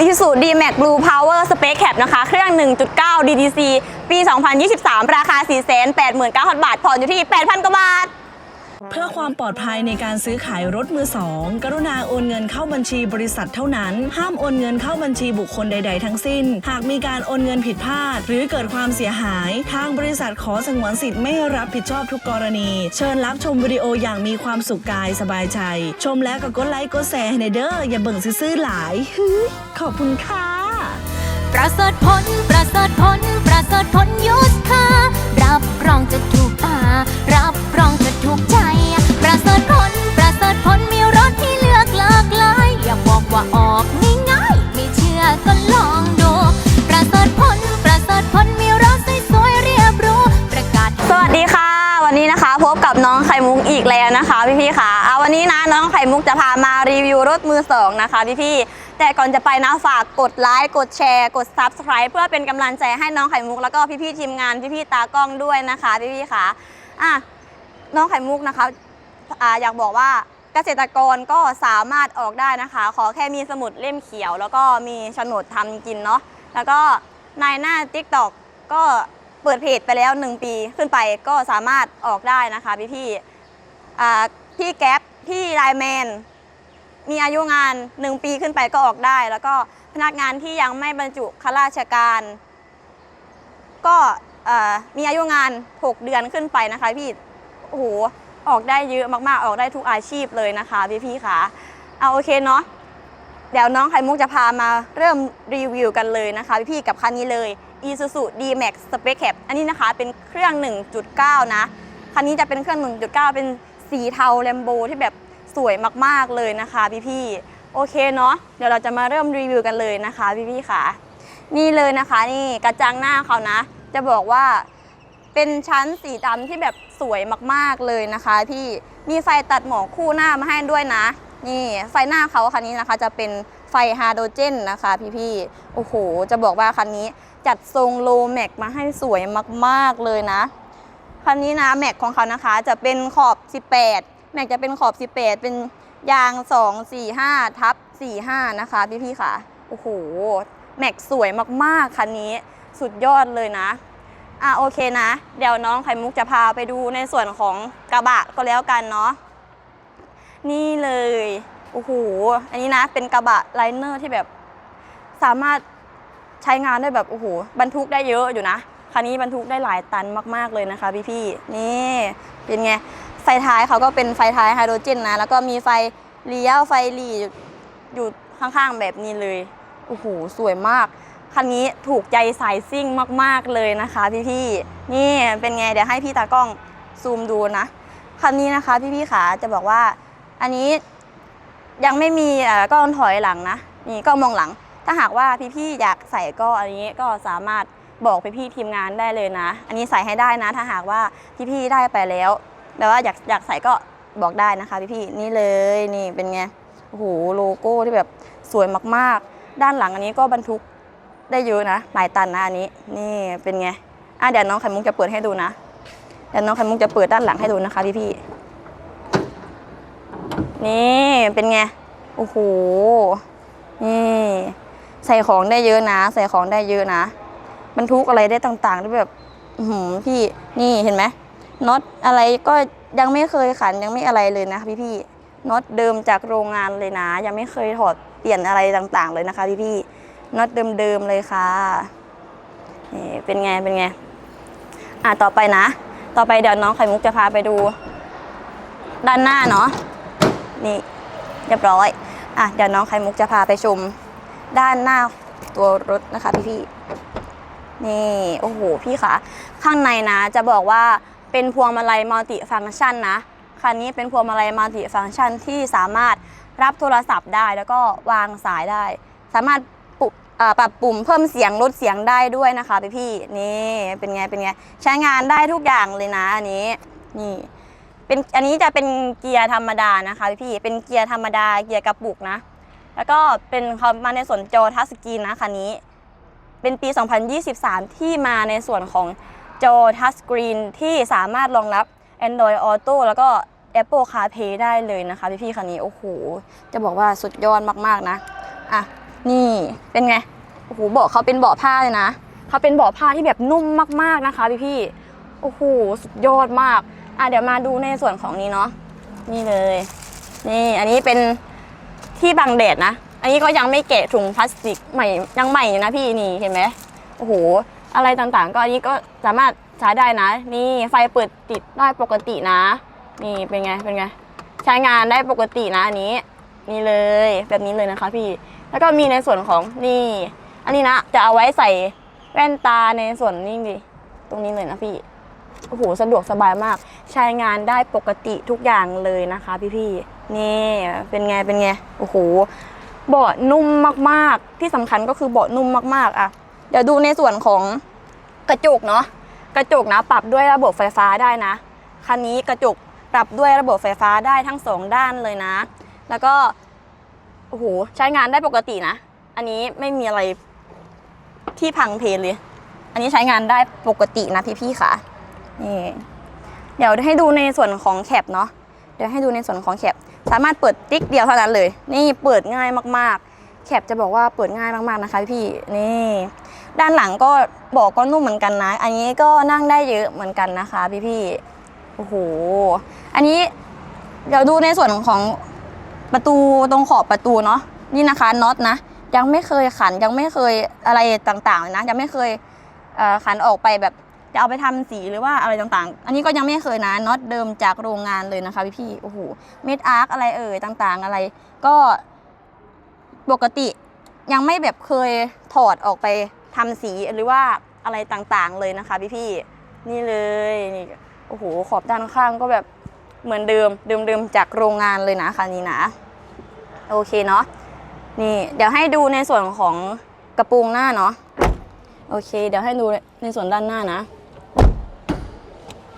Isuzu D-Max Blue Power Space Cap นะคะ เครื่อง 1.9 DDC ปี 2023 ราคา 489,000 บาท ผ่อนอยู่ที่ 8,000 กว่าบาท เพื่อความปลอดภัยในการซื้อขายรถมือสอง กรุณาโอนเงินเข้าบัญชีบริษัทเท่านั้น ห้ามโอนเงินเข้าบัญชีบุคคลใด ๆ ทั้งสิ้น หากมีการโอนเงินผิดพลาด หรือเกิดความเสียหาย ทางบริษัทขอสงวนสิทธิ์ไม่รับผิดชอบทุกกรณี เชิญรับชมวิดีโออย่างมีความสุขกายสบายใจ ชมแล้วก็กดไลค์กดแชร์ให้ในเด้ออย่าเบิ่งซื่อๆหลายฮึขอบคุณค่ะประเสริฐผลประเสริฐผลประเสริฐผลยุสค่ารับรองจะถูก ถูกใจ ประเสริฐผลประเสริฐผลมีรถที่เลือกหลากหลายอย่าบอกว่าออกง่ายๆไม่เชื่อก็ลองดู ประเสริฐผลประเสริฐผลมีรถสวยๆเรียบหรู้ประกาศ สวัสดีค่ะ วันนี้นะคะพบกับน้องไข่มุกอีกแล้วนะคะพี่ๆค่ะเอาวันนี้นะน้องไข่มุกจะพามารีวิวรถมือสองนะคะพี่ๆแต่ก่อนจะไปนะฝากกดไลค์กดแชร์กด Subscribe เพื่อเป็นกำลังใจให้น้องไข่มุกแล้วก็พี่ๆทีมงานพี่ๆตากล้องด้วยนะคะพี่ๆค่ะอะ น้องไข่มุกนะคะอาอยากบอกว่าเกษตรกรก็สามารถออกได้นะคะ ขอแค่มีสมุดเล่มเขียว แล้วก็มีโฉนดทำกินเนาะแล้วก็ในหน้า TikTok ก็เปิดเพจไปแล้ว 1 ปีขึ้นไปก็สามารถออกได้นะคะพี่พี่พี่แก๊ปพี่ไลน์แมนมีอายุงาน 1 ปีขึ้นไปก็ออกได้ แล้วก็พนักงานที่ยังไม่บรรจุข้าราชการ ก็มีอายุงาน 6 เดือนขึ้นไปนะคะพี่ โอ้โหออกได้เยอะมากๆ ออกได้ทุกอาชีพเลยนะคะพี่ๆค่ะเอาโอเคเนาะเดี๋ยวน้องไข่มุกจะพามาเริ่มรีวิวกันเลยนะคะ พี่ๆกับคันนี้เลย Isuzu D-Max Space Cap อันนี้นะคะเป็นเครื่อง 1.9 นะ คันนี้จะเป็นเครื่อง 1.9 เป็นสีเทาแลมโบที่แบบสวยมากๆเลยนะคะพี่ๆโอเคเนาะเดี๋ยวเราจะมาเริ่มรีวิวกันเลยนะคะพี่ๆค่ะ นี่เลยนะคะนี่กระจังหน้าเขานะ จะบอกว่า เป็นชั้นสีดำที่แบบสวยมากๆเลยนะคะพี่มีไฟตัดหมอกคู่หน้ามาให้ด้วยนะ นี่ไฟหน้าเขาคันนี้นะคะ จะเป็นไฟฮาโดรเจนนะคะพี่ๆโอ้โห จะบอกว่าคันนี้จัดทรงโลแม็กมาให้สวยมากๆเลยนะคันนี้นะแม็กของเขานะคะ จะเป็นขอบ 18 แม็กจะเป็นขอบ 18 เป็นยาง 2 4 5ทับ45 นะคะพี่พี่ๆค่ะโอ้โหแม็กสวยมากๆคันนี้สุดยอดเลยนะ อะโอเคนะ เดี๋ยวน้องไข่มุกจะพาไปดูในส่วนของกระบะก็แล้วกันเนาะนี่เลยโอ้โหอันนี้นะเป็นกระบะไลเนอร์ที่แบบสามารถใช้งานได้แบบโอ้โหบรรทุกได้เยอะอยู่นะคันนี้บรรทุกได้หลายตันมากๆเลยนะคะพี่ๆนี่เป็นไงไฟท้ายเขาก็เป็นไฟท้ายไฮโดรเจนนะ แล้วก็มีไฟเลี้ยวไฟหลีอยู่อยู่ข้างๆแบบนี้เลยโอ้โหสวยมาก คันนี้ถูกใจสายซิ่งมากๆเลยนะคะพี่ๆนี่เป็นไงเดี๋ยวให้พี่ตากล้องซูมดูนะคันนี้นะคะพี่ๆขาจะบอกว่าอันนี้ยังไม่มีกล้องถอยหลังนะนี่กล้องมองหลัง ถ้าหากว่าพี่ๆอยากใส่ก็อันนี้ก็สามารถบอกพี่ๆทีมงานได้เลยนะ อันนี้ใส่ให้ได้นะ ถ้าหากว่าพี่ๆได้ไปแล้วแต่ว่าอยากอยากใส่ก็บอกได้นะคะพี่ๆนี่เลยนี่เป็นไงโอ้โหโลโก้ที่แบบสวยมากๆ ด้านหลังอันนี้ก็บรรทุก ได้เยอะนะ หลายตันนะอันนี้ นี่เป็นไง อะเดี๋ยวน้องไข่มุกจะเปิดให้ดูนะ เดี๋ยวน้องไข่มุกจะเปิดด้านหลังให้ดูนะคะพี่ๆนี่เป็นไง โอ้โห นี่ ใส่ของได้เยอะนะ ใส่ของได้เยอะนะ บรรทุกอะไรได้ต่างๆที่แบบอือหือพี่ นี่เห็นไหมน็อตอะไรก็ยังไม่เคยขันยังไม่อะไรเลยนะพี่พี่น็อตเดิมจากโรงงานเลยนะ ยังไม่เคยถอดเปลี่ยนอะไรต่างๆ เลยนะคะพี่พี่ น็อตเดิมๆเลยค่ะนี่เป็นไงเป็นไงอะต่อไปนะ ต่อไปเดี๋ยวน้องไข่มุกจะพาไปดู ด้านหน้าเนาะนี่เรียบร้อยอะเดี๋ยวน้องไข่มุกจะพาไปชม ด้านหน้าตัวรถนะคะพี่พี่ๆนี่โอ้โหพี่คะข้างในนะจะบอกว่าเป็นพวงมาลัยมัลติฟังก์ชันนะคันนี้เป็นพวงมาลัยมัลติฟังก์ชันที่สามารถรับโทรศัพท์ได้แล้วก็วางสายได้ สามารถ ปรับปุ่มเพิ่มเสียงลดเสียงได้ด้วยนะคะพี่พี่นี่เป็นไงเป็นไงใช้งานได้ทุกอย่างเลยนะอันนี้นี่เป็นอันนี้จะเป็นเกียร์ธรรมดานะคะพี่ๆเป็นเกียร์ธรรมดาเกียร์กระปุกนะ แล้วก็เป็นมาในส่วนจอทัชสกรีนนะคันนี้ เป็นปี 2023 ที่มาในส่วนของจอทัชสกรีนที่สามารถรองรับ Android Auto แล้วก็ Apple CarPlay ได้เลยนะคะพี่ๆคันนี้โอ้โหจะบอกว่าสุดยอดมากๆนะอะ นี่เป็นไงโอ้โหเบาะเขาเป็นเบาะผ้าเลยนะเขาเป็นเบาะผ้าที่แบบนุ่มมากๆนะคะพี่พี่โอ้โหสุดยอดมากอะเดี๋ยวมาดูในส่วนของนี้เนาะนี่เลย นี่อันนี้เป็นที่บังแดดนะ อันนี้ก็ยังไม่แกะถุงพลาสติกใหม่ยังใหม่อยู่นะพี่นี่เห็นไหมโอ้โหอะไรต่างๆ ก็อันนี้ก็สามารถใช้ได้นะ นี่ไฟเปิดติดได้ปกตินะ นี่เป็นไงเป็นไงใช้งานได้ปกตินะอันนี้นี่เลยแบบนี้เลยนะคะพี่ แล้วก็มีในส่วนของนี่ อันนี้นะจะเอาไว้ใส่แว่นตาในส่วนนี้ดิตรงนี้เลยนะพี่โอ้โหสะดวกสบายมาก ใช้งานได้ปกติทุกอย่างเลยนะคะ พี่ๆนี่เป็นไงเป็นไงโอ้โหเบาะนุ่มมากๆ ที่สำคัญก็คือเบาะนุ่มมากๆ อะ เดี๋ยวดูในส่วนของกระจกเนาะกระจกนะปรับด้วยระบบไฟฟ้าได้นะคันนี้กระจกปรับด้วยระบบไฟฟ้าได้ทั้งสองด้านเลยนะ แล้วก็ โอ้โห ใช้งานได้ปกตินะ อันนี้ไม่มีอะไรที่พังเพเลย อันนี้ใช้งานได้ปกตินะพี่ๆค่ะ นี่เดี๋ยวให้ดูในส่วนของแคปเนาะ เดี๋ยวให้ดูในส่วนของแคป สามารถเปิดติ๊กเดียวเท่านั้นเลย นี่เปิดง่ายมากๆ แคปจะบอกว่าเปิดง่ายมากๆนะคะพี่ นี่ ด้านหลังก็บอกก็นุ่มเหมือนกันนะ อันนี้ก็นั่งได้เยอะเหมือนกันนะคะพี่ๆ โอ้โห อันนี้เดี๋ยวดูในส่วนของ ประตูตรงขอบประตูเนาะนี่นะคะน็อตนะยังไม่เคยขันยังไม่เคยอะไรต่างๆเลยนะยังไม่เคยขันออกไปแบบจะเอาไปทำสีหรือว่าอะไรต่างๆ อันนี้ก็ยังไม่เคยนะน็อตเดิมจากโรงงานเลยนะคะพี่ๆโอ้โหเม็ดอาร์คอะไรเอ่ยต่างๆ อะไรก็ปกติยังไม่แบบเคยถอดออกไปทำสีหรือว่าอะไรต่างๆเลยนะคะพี่ๆนี่เลยนี่โอ้โหขอบด้านข้างก็แบบ เหมือนเดิมเดิมๆจากโรงงานเลยนะคันนี้นะโอเคเนาะนี่เดี๋ยวให้ดูในส่วนของกระโปรงหน้าเนาะโอเค เดี๋ยวให้ดูในส่วนด้านหน้านะ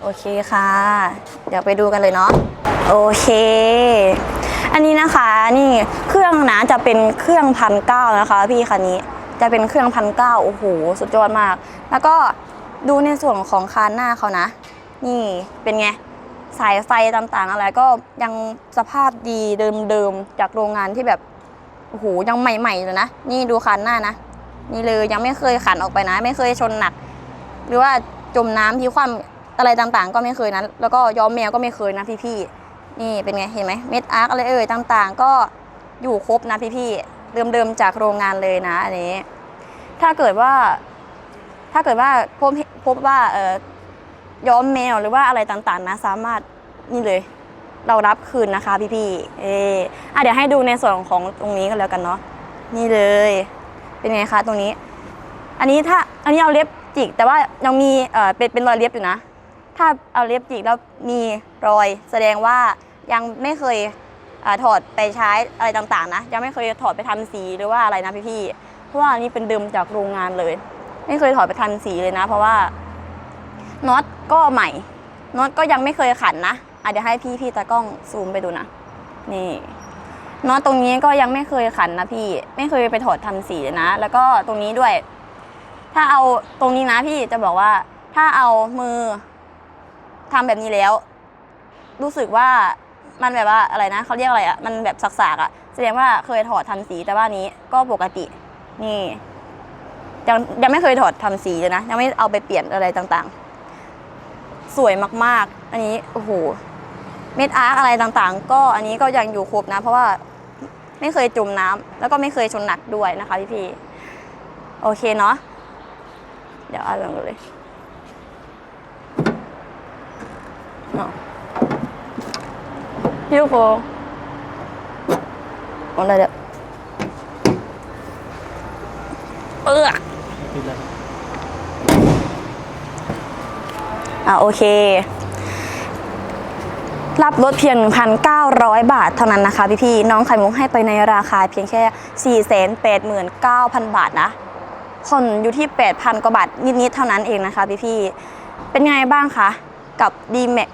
โอเคค่ะ เดี๋ยวไปดูกันเลยเนาะโอเค อันนี้นะคะนี่เครื่องนะจะเป็นเครื่องพันเก้านะคะ พี่คันนี้จะเป็นเครื่องพันเก้าโอ้โหสุดยอดมาก แล้วก็ดูในส่วนของคานหน้าเขานะ นี่เป็นไง สายไฟต่างๆ อะไรก็ยังสภาพดีเดิมๆ จากโรงงานที่แบบโอ้โหยังใหม่ๆเลยนะ นี่ดูคันหน้านะ นี่เลยยังไม่เคยขันออกไปนะ ไม่เคยชนหนัก หรือว่าจมน้ำที่คว่ำอะไรต่างๆ ก็ไม่เคยนะแล้วก็ย้อมแมวก็ไม่เคยนะพี่ๆนี่เป็นไงเห็นไหมเม็ดอาร์คอะไรเอ่ยต่างๆ ก็อยู่ครบนะพี่ๆเดิมๆจากโรงงานเลยนะอันนี้ ถ้าเกิดว่า ถ้าเกิดว่าพบพบว่าเออ ย้อมแมวหรือว่าอะไรต่างๆนะสามารถนี่เลย เรารับคืนนะคะพี่ๆเอออะเดี๋ยวให้ดูในส่วนของตรงนี้กันแล้วกันเนาะนี่เลย เป็นไงคะตรงนี้ อันนี้ถ้าอันนี้เอาเล็บจิก แต่ว่ายังมีเอ่อเป็นเป็นรอยเล็บอยู่นะ ถ้าเอาเล็บจิกแล้วมีรอย แสดงว่ายังไม่เคยอาถอดไปใช้อะไรต่างๆ นะ ยังไม่เคยถอดไปทำสีหรือว่าอะไรนะพี่ๆเพราะว่าอันนี้เป็นเดิมจากโรงงานเลย ไม่เคยถอดไปทำสีเลยนะ เพราะว่า น็อตก็ใหม่น็อตก็ยังไม่เคยขันนะอะเดี๋ยวให้พี่พี่ตากล้องซูมไปดูนะนี่น็อตตรงนี้ก็ยังไม่เคยขันนะพี่ ไม่เคยไปถอดทำสีนะ แล้วก็ตรงนี้ด้วย ถ้าเอาตรงนี้นะพี่จะบอกว่า ถ้าเอามือทำแบบนี้แล้ว รู้สึกว่ามันแบบว่าอะไรนะเขาเรียกอะไรอะ่ะมันแบบสักๆอะ่ะ แสดงว่าเคยถอดทำสีแต่ว่านี้ก็ปกติ นี่ยังยังไม่เคยถอดทำสีเลยนะ ยังไม่เอาไปเปลี่ยนอะไรต่างๆ สวยมากๆ อันนี้โอ้โหเม็ดอาร์คอะไรต่างๆ ก็อันนี้ก็ยังอยู่ครบนะ เพราะว่าไม่เคยจมน้ำแล้วก็ไม่เคยชนหนักด้วยนะคะพี่พี่โอเคเนาะเดี๋ยวเอาลงเลยเนาะพี่ลูกโป่งอ้ได้เดี๋ยวเออ อะโอเค รับลดเพียง 1,900 บาทเท่านั้นนะคะพี่ๆน้องไข่มุกให้ไปในราคาเพียงแค่ 489,000 บาทนะผ่อนอยู่ที่ 8,000 กว่าบาทนิดๆเท่านั้นเองนะคะพี่ๆเป็นไงบ้างคะ กับ d m a x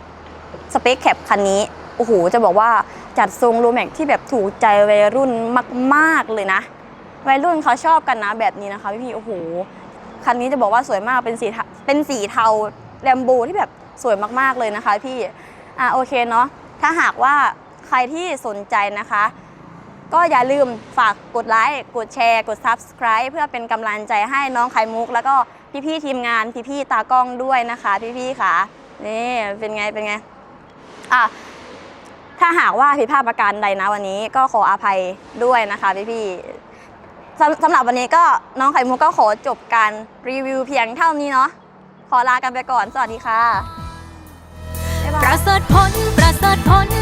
Space Cap คันนี้ โอ้โห จะบอกว่าจัดทรง r o m a x ที่แบบถูกใจวัยรุ่นมากๆเลยนะ วัยรุ่นเขาชอบกันนะแบบนี้นะคะพี่ๆโอ้โห คันนี้จะบอกว่าสวยมากเป็นสีเป็นสีเทา แลมโบที่แบบสวยมากๆเลยนะคะพี่ อะโอเคเนาะ ถ้าหากว่าใครที่สนใจนะคะ ก็อย่าลืมฝากกดไลค์ กดแชร์ กด Subscribe เพื่อเป็นกำลังใจให้น้องไข่มุก แล้วก็พี่ๆทีมงานพี่ๆตากล้องด้วยนะคะ พี่ๆค่ะ นี่เป็นไงเป็นไง อะถ้าหากว่าผิดพลาดประการใดนะวันนี้ก็ขออภัยด้วยนะคะพี่ๆสำสำหรับวันนี้ก็น้องไข่มุกก็ขอจบการรีวิวเพียงเท่านี้เนาะ ขอลากันไปก่อน สวัสดีค่ะประเสริฐผลประเสริฐผล